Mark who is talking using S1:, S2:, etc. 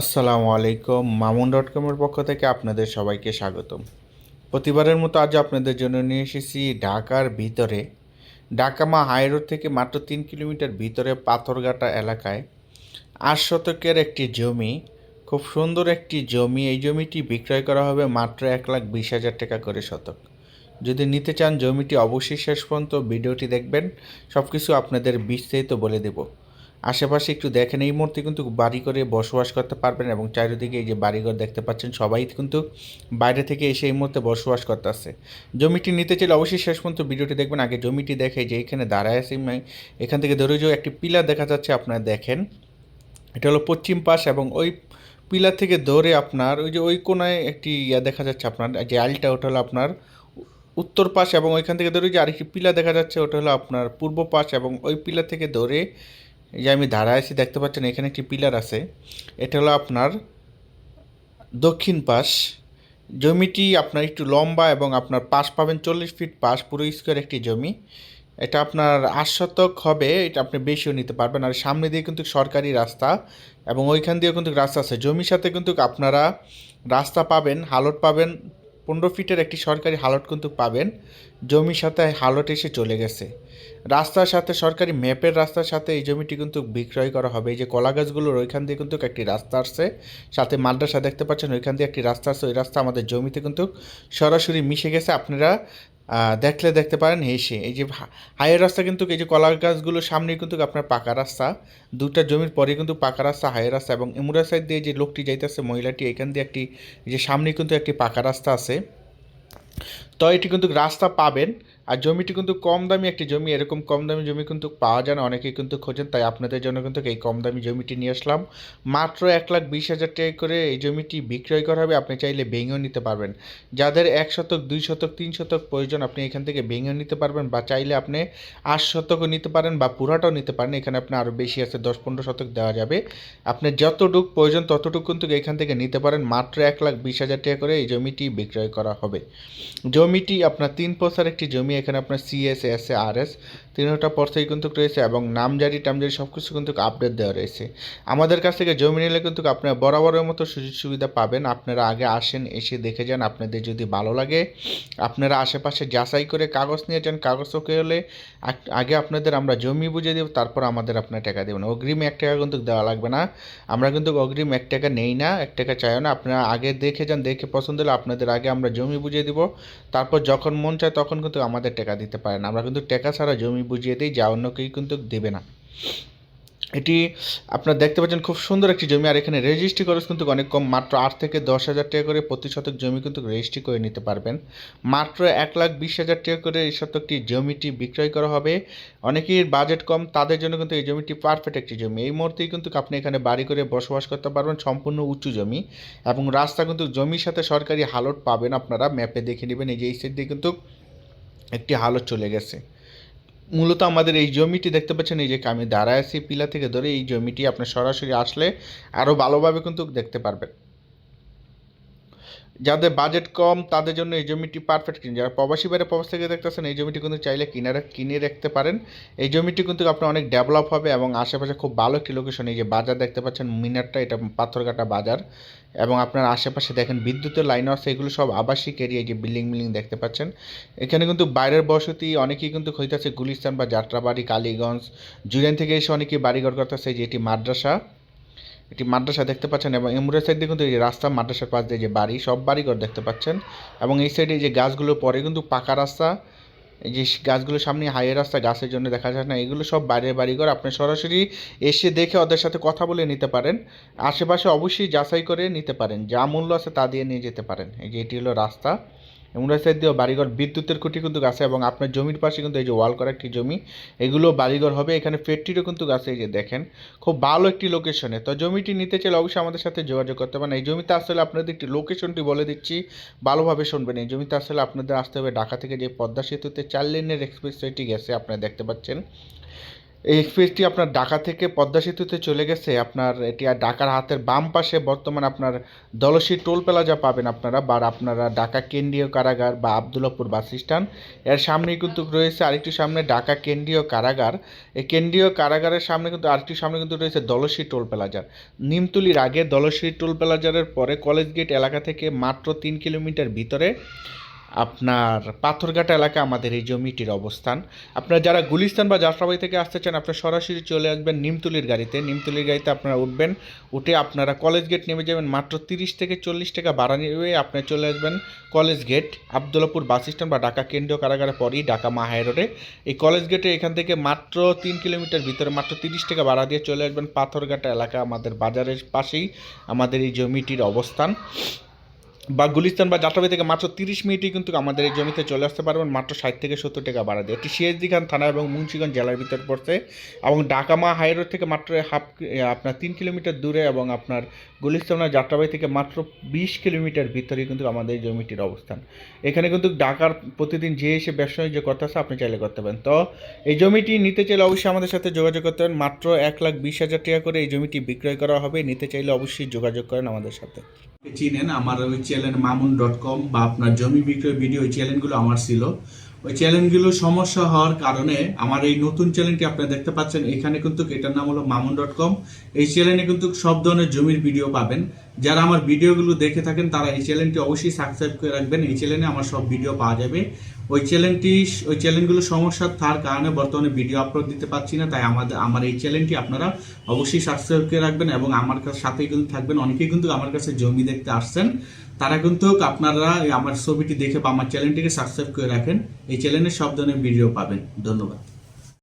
S1: আসসালামু আলাইকুম। মামুন ডট কমের পক্ষ থেকে আপনাদের সবাইকে স্বাগতম। প্রতিবারের মতো আজ আপনাদের জন্য নিয়ে এসেছি ঢাকার ভিতরে ঢাকামা হাই রোড থেকে মাত্র তিন কিলোমিটার ভিতরে পাথরঘাটা এলাকায় আট শতকের একটি জমি, খুব সুন্দর একটি জমি। এই জমিটি বিক্রয় করা হবে মাত্র এক লাখ বিশ হাজার টাকা করে শতক। যদি নিতে চান জমিটি অবশ্যই শেষ পর্যন্ত ভিডিওটি দেখবেন। সব কিছু আপনাদের বিস্তারিত বলে দেবো। আশেপাশে একটু দেখেন, এই মুহূর্তে কিন্তু বাড়ি করে বসবাস করতে পারবেন এবং চারিদিকে এই যে বাড়িঘর দেখতে পাচ্ছেন, সবাই কিন্তু বাইরে থেকে এসে এই মুহূর্তে বসবাস করতে আসছে জমিটি নিতে চাইলে অবশ্যই শেষ পর্যন্ত ভিডিওটি দেখবেন। আগে জমিটি দেখে যে এখানে দাঁড়ায় আছে এখান থেকে ধরে যে একটি পিলার দেখা যাচ্ছে, আপনারা দেখেন। এটা হলো পশ্চিম পাশ এবং ওই পিলার থেকে ধরে আপনার ওই যে ওই কোনায় একটি ইয়া দেখা যাচ্ছে আপনার যে আলটা, ওটা হলো আপনার উত্তর পাশ এবং ওইখান থেকে ধরে যে আরেকটি পিলার দেখা যাচ্ছে, ওটা হলো আপনার পূর্ব পাশ এবং ওই পিলার থেকে ধরে এই যে আমি দাঁড়ায় আছি দেখতে পাচ্ছেন, এখানে একটি পিলার আছে। এটা হলো আপনার দক্ষিণ পাশ। জমিটি আপনার একটু লম্বা এবং আপনার পাশ পাবেন চল্লিশ ফিট পাশ, পুরো স্কোয়ার একটি জমি। এটা আপনার আট শতক হবে, এটা আপনি বেশিও নিতে পারবেন। আর সামনে দিয়ে কিন্তু সরকারি রাস্তা এবং ওইখান দিয়েও কিন্তু রাস্তা আছে। জমির সাথে কিন্তু আপনারা রাস্তা পাবেন, হালট পাবেন পনেরো ফিটের একটি সরকারি হালট কিন্তু পাবেন। জমির সাথে হালট এসে চলে গেছে। রাস্তার সাথে, সরকারি ম্যাপের রাস্তার সাথে এই জমিটি কিন্তু বিক্রয় করা হবে। এই যে কলা গাছগুলোর ওইখান দিয়ে কিন্তু একটি রাস্তা আসছে। সাথে মাদ্রাসা দেখতে পাচ্ছেন, ওইখান দিয়ে একটি রাস্তা আসছে। ওই রাস্তা আমাদের জমিতে কিন্তু সরাসরি মিশে গেছে। আপনারা দেখলে দেখতে পারেন হেসে এই যে হাইয়ের রাস্তা কিন্তু এই যে কলা গাছগুলো সামনেই কিন্তু আপনার পাকা রাস্তা। দুটা জমির পরে কিন্তু পাকা রাস্তা, হাইয়ের রাস্তা এবং এমুরা সাইড দিয়ে যে লোকটি যাইতেছে, মহিলাটি, এখান দিয়ে একটি যে সামনে কিন্তু একটি পাকা রাস্তা আছে। তো এটি কিন্তু রাস্তা পাবেন। আর জমিটি কিন্তু কম দামি একটি জমি। এরকম কম দামি জমি কিন্তু পাওয়া যায় না। অনেকেই কিন্তু খোঁজেন, তাই আপনাদের জন্য কিন্তু এই কম দামি জমিটি নিয়ে আসলাম। মাত্র এক লাখ বিশ হাজার টাকা করে এই জমিটি বিক্রয় করা হবে। আপনি চাইলে ভেঙেও নিতে পারবেন। যাদের এক শতক, দুই শতক, তিন শতক প্রয়োজন, আপনি এখান থেকে ভেঙেও নিতে পারবেন। বা চাইলে আপনি আট শতকও নিতে পারেন বা পুরাটাও নিতে পারেন। এখানে আপনি আরও বেশি আছে, দশ পনেরো শতক দেওয়া যাবে। আপনি যতটুক প্রয়োজন ততটুকু কিন্তু এখান থেকে নিতে পারেন। মাত্র এক লাখ বিশ হাজার টাকা করে এই জমিটি বিক্রয় করা হবে। জমিটি, আপনার তিন পয়সার একটি জমি, এখানে আপনার C S S A R S তিনটা পর্সাই কিন্তু রয়েছে এবং নামজারি, টামজারি সব কিছু কিন্তু আপডেট দেওয়া রয়েছে। আমাদের কাছ থেকে জমি নিলে কিন্তু আপনারা বরাবরের মতো সুযোগ সুবিধা পাবেন। আপনারা আগে আসেন, এসে দেখে যান। আপনাদের যদি ভালো লাগে, আপনারা আশেপাশে যাচাই করে কাগজ নিয়ে যান। কাগজ ওকে হলে আগে আপনাদের আমরা জমি বুঝে দেব, তারপর আমাদের আপনার টাকা দেবেন। অগ্রিম এক টাকা কিন্তু দেওয়া লাগবে না। আমরা কিন্তু অগ্রিম এক টাকা নেই না, এক টাকা চাইও না। আপনারা আগে দেখে যান, দেখে পছন্দ হলে আপনাদের আগে আমরা জমি বুঝিয়ে দিব। তারপর যখন মন চায় তখন কিন্তু আমাদের টাকা দিতে পারে না। আমরা কিন্তু টাকা ছাড়া জমি বুঝিয়ে দিই, যা অন্য কেউ কিন্তু দেবে না। এটি আপনারা দেখতে পাচ্ছেন খুব সুন্দর একটি জমি, আর এখানে রেজিস্ট্রি খরচ কিন্তু অনেক কম, মাত্র আট থেকে দশ হাজার টাকা করে প্রতি শতক জমি কিন্তু রেজিস্ট্রি করে নিতে পারবেন। মাত্র এক লাখ বিশ হাজার টাকা করে এই শতকটি জমিটি বিক্রয় করা হবে। অনেকের বাজেট কম, তাদের জন্য কিন্তু এই জমিটি পারফেক্ট একটি জমি। এই মুহূর্তেই কিন্তু আপনি এখানে বাড়ি করে বসবাস করতে পারবেন, সম্পূর্ণ উঁচু জমি, এবং রাস্তা কিন্তু জমির সাথে সরকারি হালট পাবেন আপনারা। ম্যাপে দেখে নেবেন, এই যে এই সাইড দিয়ে কিন্তু একটি হালট চলে গেছে। মূলত আমাদের এই জমিটি দেখতে পাচ্ছেন, এই যে আমি দাঁড়ায় আছি পিলা থেকে ধরে, এই জমিটি আপনার সরাসরি আসলে আরও ভালোভাবে কিন্তু দেখতে পারবেন। যাদের বাজেট কম, তাদের জন্য এই জমিটি পারফেক্ট কিনে। যারা প্রবাসী বাইরে প্রবাস থেকে দেখতেছেন, এই জমিটি কিন্তু চাইলে কিনে কিনে রাখতে পারেন। এই জমিটি কিন্তু আপনার অনেক ডেভেলপ হবে এবং আশেপাশে খুব ভালো একটি লোকেশন এই যে বাজার দেখতে পাচ্ছেন, মিনারটা, এটা পাথরঘাটা বাজার। এবং আপনার আশেপাশে দেখেন বিদ্যুতের লাইন আছে, এগুলো সব আবাসিক এরিয়া যে বিল্ডিং বিল্ডিং দেখতে পাচ্ছেন। এখানে কিন্তু বাইরের বসতি, অনেকেই কিন্তু হইতেছে গুলিস্তান বা যাত্রাবাড়ি, কালীগঞ্জ। জুলিয়ান থেকে এসে অনেকেই বাড়িঘর করতেছে যে এটি মাদ্রাসা। এটি মাদ্রাসা দেখতে পাচ্ছেন এবং এমুরের সাইড দিয়ে কিন্তু এই রাস্তা মাদ্রাসার পাশ দিয়ে যে বাড়ি, সব বাড়িঘর দেখতে পাচ্ছেন এবং এই সাইডে যে গাছগুলো পরে কিন্তু পাকা রাস্তা, এই যে গাছগুলোর সামনে হাইয়ের রাস্তা, গাছের জন্য দেখা যায় না, এগুলো সব বাইরের বাড়িঘর। আপনি সরাসরি এসে দেখে ওদের সাথে কথা বলে নিতে পারেন। আশেপাশে অবশ্যই যাচাই করে নিতে পারেন, যা মূল্য আছে তা দিয়ে নিয়ে যেতে পারেন। এই যে এটি হলো রাস্তা। এমুরা সাইড দিয়েও বাড়িঘর বিদ্যুতের খুঁটি কিন্তু আছে এবং আপনার জমির পাশে কিন্তু এই যে ওয়াল করা একটি জমি, এগুলো বাড়িঘর হবে, এখানে ফ্যাক্টরিও কিন্তু গাছে এই যে দেখেন, খুব ভালো একটি লোকেশনে তো জমিটি নিতে চাইলে অবশ্যই আমাদের সাথে যোগাযোগ করতে পারেন। এই জমিতে আসলে আপনাদের একটি লোকেশনটি বলে দিচ্ছি, ভালোভাবে শুনবেন। এই জমিতে আসলে আপনাদের আসতে হবে ঢাকা থেকে যে পদ্মা সেতুতে চার লেনের এক্সপ্রেসওয়েটি গেছে, আপনারা দেখতে পাচ্ছেন। এই এক্সপ্রেসটি আপনার ঢাকা থেকে পদ্মা সেতুতে চলে গেছে। আপনার এটি আর ঢাকার হাতের বাম পাশে বর্তমানে আপনার দলসি টোল প্লাজা পাবেন আপনারা বা আপনারা ঢাকা কেন্দ্রীয় কারাগার বা আবদুল্লাপুর বাস স্ট্যান্ড। এর সামনেই কিন্তু রয়েছে আরেকটি সামনে ঢাকা কেন্দ্রীয় কারাগার। এই কেন্দ্রীয় কারাগারের সামনে কিন্তু আরেকটি সামনে কিন্তু রয়েছে দলসি টোল প্লাজার নিমতুলির আগে দলসি টোল প্লাজারের পরে কলেজ গেট এলাকা থেকে মাত্র তিন কিলোমিটার ভিতরে। আপনার পাথরঘাটা এলাকা আমাদের এই জমিটির অবস্থান। আপনারা যারা গুলিস্তান বা যাত্রাবাড়ি থেকে আসতে চান, আপনারা সরাসরি চলে আসবেন নিমতুলির গাড়িতে। নিমতুলির গাড়িতে আপনারা উঠবেন, উঠে আপনারা কলেজ গেট নেমে যাবেন, মাত্র তিরিশ থেকে চল্লিশ টাকা ভাড়া নেবে আপনি চলে আসবেন college gate. Abdullahpur bus stand বা ঢাকা কেন্দ্রীয় কারাগারের পরই ঢাকা মাহাই রোডে। এই কলেজ গেটে এখান থেকে মাত্র তিন কিলোমিটার ভিতরে মাত্র তিরিশ টাকা ভাড়া দিয়ে চলে আসবেন পাথরঘাটা এলাকা, আমাদের বাজারের পাশেই আমাদের এই জমিটির অবস্থান। বা গুলিস্তান বা যাত্রাবাড়ি থেকে মাত্র তিরিশ মিনিটই কিন্তু আমাদের এই জমিতে চলে আসতে পারবেন, মাত্র ষাট থেকে সত্তর টাকা ভাড়া দিয়ে এটি খান থানা এবং মুন্সিগঞ্জ জেলার ভিতর পড়ছে এবং ঢাকামা হাই রোড থেকে মাত্র হাফ আপনার তিন কিলোমিটার দূরে এবং আপনার গুলিস্তান যাত্রাবাড়ি থেকে মাত্র বিশ কিলোমিটার ভিতরে কিন্তু আমাদের এই জমিটির অবস্থান। এখানে কিন্তু ঢাকার প্রতিদিন যে এসে ব্যবসা যে কথা আছে আপনি চাইলে করতে পারেন। তো এই জমিটি নিতে চাইলে অবশ্যই আমাদের সাথে যোগাযোগ করতে পারেন, মাত্র এক লাখ বিশ হাজার টাকা করে এই জমিটি বিক্রয় করা হবে। নিতে চাইলে অবশ্যই যোগাযোগ করেন আমাদের সাথে।
S2: চিনেন আমার ওই চ্যানেল মামুন ডট কম বা আপনার জমি বিক্রয় ভিডিও ওই চ্যানেলগুলো আমার ছিল। ওই চ্যানেলগুলো সমস্যা হওয়ার কারণে আমার এই নতুন চ্যানেলটি আপনারা দেখতে পাচ্ছেন, এখানে কিন্তু এটার নাম হলো মামুন ডট কম এই চ্যানেলে কিন্তু সব ধরনের জমির ভিডিও পাবেন। যারা আমার ভিডিওগুলো দেখে থাকেন, তারা এই চ্যানেলটি অবশ্যই সাবস্ক্রাইব করে রাখবেন। এই চ্যানেলে আমার সব ভিডিও পাওয়া যাবে। ওই চ্যানেলটি ওই চ্যানেলগুলো সমস্যা থাকার কারণে বর্তমানে ভিডিও আপলোড দিতে পারছি না, তাই আমাদের, আমার এই চ্যানেলটি আপনারা অবশ্যই সাবস্ক্রাইব করে রাখবেন এবং আমার কাছে, সাথেই কিন্তু থাকবেন। অনেকেই কিন্তু আমার কাছে জমি দেখতে আসছেন। তারা কিন্তু আপনারা আমার ছবিটি দেখে বা আমার চ্যানেলটিকে সাবস্ক্রাইব করে রাখেন। এই চ্যানেলে সব ধরনের ভিডিও পাবেন। ধন্যবাদ।